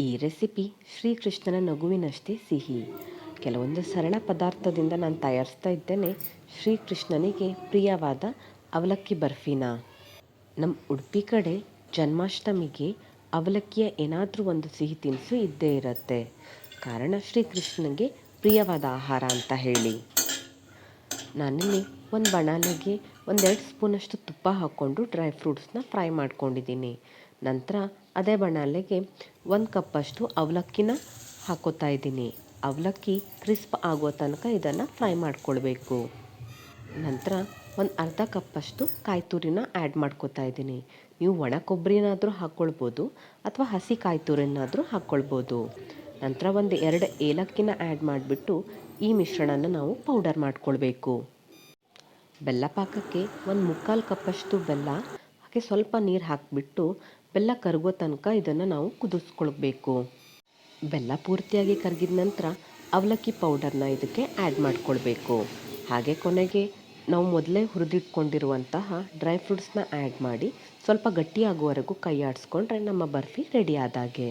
ಈ ರೆಸಿಪಿ ಶ್ರೀಕೃಷ್ಣನ ನಗುವಿನಷ್ಟೇ ಸಿಹಿ. ಕೆಲವೊಂದು ಸರಳ ಪದಾರ್ಥದಿಂದ ನಾನು ತಯಾರಿಸ್ತಾ ಇದ್ದೇನೆ. ಶ್ರೀಕೃಷ್ಣನಿಗೆ ಪ್ರಿಯವಾದ ಅವಲಕ್ಕಿ ಬರ್ಫಿನ. ನಮ್ಮ ಉಡುಪಿ ಕಡೆ ಜನ್ಮಾಷ್ಟಮಿಗೆ ಅವಲಕ್ಕಿಯ ಏನಾದರೂ ಒಂದು ಸಿಹಿ ತಿನಿಸು ಇದ್ದೇ ಇರುತ್ತೆ. ಕಾರಣ ಶ್ರೀಕೃಷ್ಣನಿಗೆ ಪ್ರಿಯವಾದ ಆಹಾರ ಅಂತ ಹೇಳಿ. ನಾನಿಲ್ಲಿ ಒಂದು ಬಣಾಲಿಗೆ ಒಂದೆರಡು ಸ್ಪೂನಷ್ಟು ತುಪ್ಪ ಹಾಕ್ಕೊಂಡು ಡ್ರೈ ಫ್ರೂಟ್ಸ್ನ ಫ್ರೈ ಮಾಡ್ಕೊಂಡಿದ್ದೀನಿ. ನಂತರ ಅದೇ ಬಣಲೆಗೆ ಒಂದು ಕಪ್ಪಷ್ಟು ಅವಲಕ್ಕಿನ ಹಾಕೋತಾ ಇದ್ದೀನಿ. ಅವಲಕ್ಕಿ ಕ್ರಿಸ್ಪ್ ಆಗೋ ತನಕ ಇದನ್ನು ಫ್ರೈ ಮಾಡ್ಕೊಳ್ಬೇಕು. ನಂತರ ಒಂದು ಅರ್ಧ ಕಪ್ಪಷ್ಟು ಕಾಯಿ ತುರಿನ ಆ್ಯಡ್ ಮಾಡ್ಕೋತಾ ಇದ್ದೀನಿ. ನೀವು ಒಣ ಕೊಬ್ಬರಿನಾದರೂ ಹಾಕ್ಕೊಳ್ಬೋದು ಅಥವಾ ಹಸಿ ಕಾಯಿ ತುರಿನಾದರೂ ಹಾಕ್ಕೊಳ್ಬೋದು. ನಂತರ ಒಂದು ಎರಡು ಏಲಕ್ಕಿನ ಆ್ಯಡ್ ಮಾಡಿಬಿಟ್ಟು ಈ ಮಿಶ್ರಣನ ನಾವು ಪೌಡರ್ ಮಾಡ್ಕೊಳ್ಬೇಕು. ಬೆಲ್ಲ ಪಾಕಕ್ಕೆ ಒಂದು ಮುಕ್ಕಾಲು ಕಪ್ಪಷ್ಟು ಬೆಲ್ಲ, ಹಾಗೆ ಸ್ವಲ್ಪ ನೀರು ಹಾಕಿಬಿಟ್ಟು ಬೆಲ್ಲ ಕರಗೋ ತನಕ ಇದನ್ನು ನಾವು ಕುದಿಸ್ಕೊಳ್ಬೇಕು. ಬೆಲ್ಲ ಪೂರ್ತಿಯಾಗಿ ಕರಗಿದ ನಂತರ ಅವಲಕ್ಕಿ ಪೌಡರ್ನ ಇದಕ್ಕೆ ಆ್ಯಡ್ ಮಾಡ್ಕೊಳ್ಬೇಕು. ಹಾಗೆ ಕೊನೆಗೆ ನಾವು ಮೊದಲೇ ಹುರಿದಿಟ್ಕೊಂಡಿರುವಂತಹ ಡ್ರೈ ಫ್ರೂಟ್ಸ್ನ ಆ್ಯಡ್ ಮಾಡಿ ಸ್ವಲ್ಪ ಗಟ್ಟಿಯಾಗುವವರೆಗೂ ಕೈ ಆಡಿಸ್ಕೊಂಡ್ರೆ ನಮ್ಮ ಬರ್ಫಿ ರೆಡಿ ಆದಾಗೆ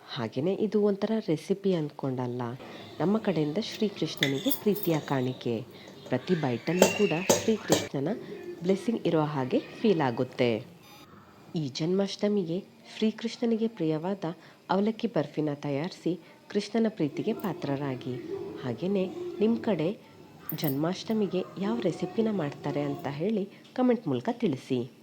ಹಾಗೆಯೇ ಇದು ಒಂಥರ ರೆಸಿಪಿ ಅಂದ್ಕೊಂಡಲ್ಲ ನಮ್ಮ ಕಡೆಯಿಂದ ಶ್ರೀಕೃಷ್ಣನಿಗೆ ಪ್ರೀತಿಯ ಕಾಣಿಕೆ. ಪ್ರತಿ ಬೈಟಲ್ಲೂ ಕೂಡ ಶ್ರೀಕೃಷ್ಣನ ಬ್ಲೆಸ್ಸಿಂಗ್ ಇರೋ ಹಾಗೆ ಫೀಲ್ ಆಗುತ್ತೆ. ಈ ಜನ್ಮಾಷ್ಟಮಿಗೆ ಶ್ರೀಕೃಷ್ಣನಿಗೆ ಪ್ರಿಯವಾದ ಅವಲಕ್ಕಿ ಬರ್ಫಿನ ತಯಾರಿಸಿ ಕೃಷ್ಣನ ಪ್ರೀತಿಗೆ ಪಾತ್ರರಾಗಿ. ಹಾಗೆಯೇ ನಿಮ್ಮ ಕಡೆ ಜನ್ಮಾಷ್ಟಮಿಗೆ ಯಾವ ರೆಸಿಪಿನ ಮಾಡ್ತಾರೆ ಅಂತ ಹೇಳಿ ಕಮೆಂಟ್ ಮೂಲಕ ತಿಳಿಸಿ.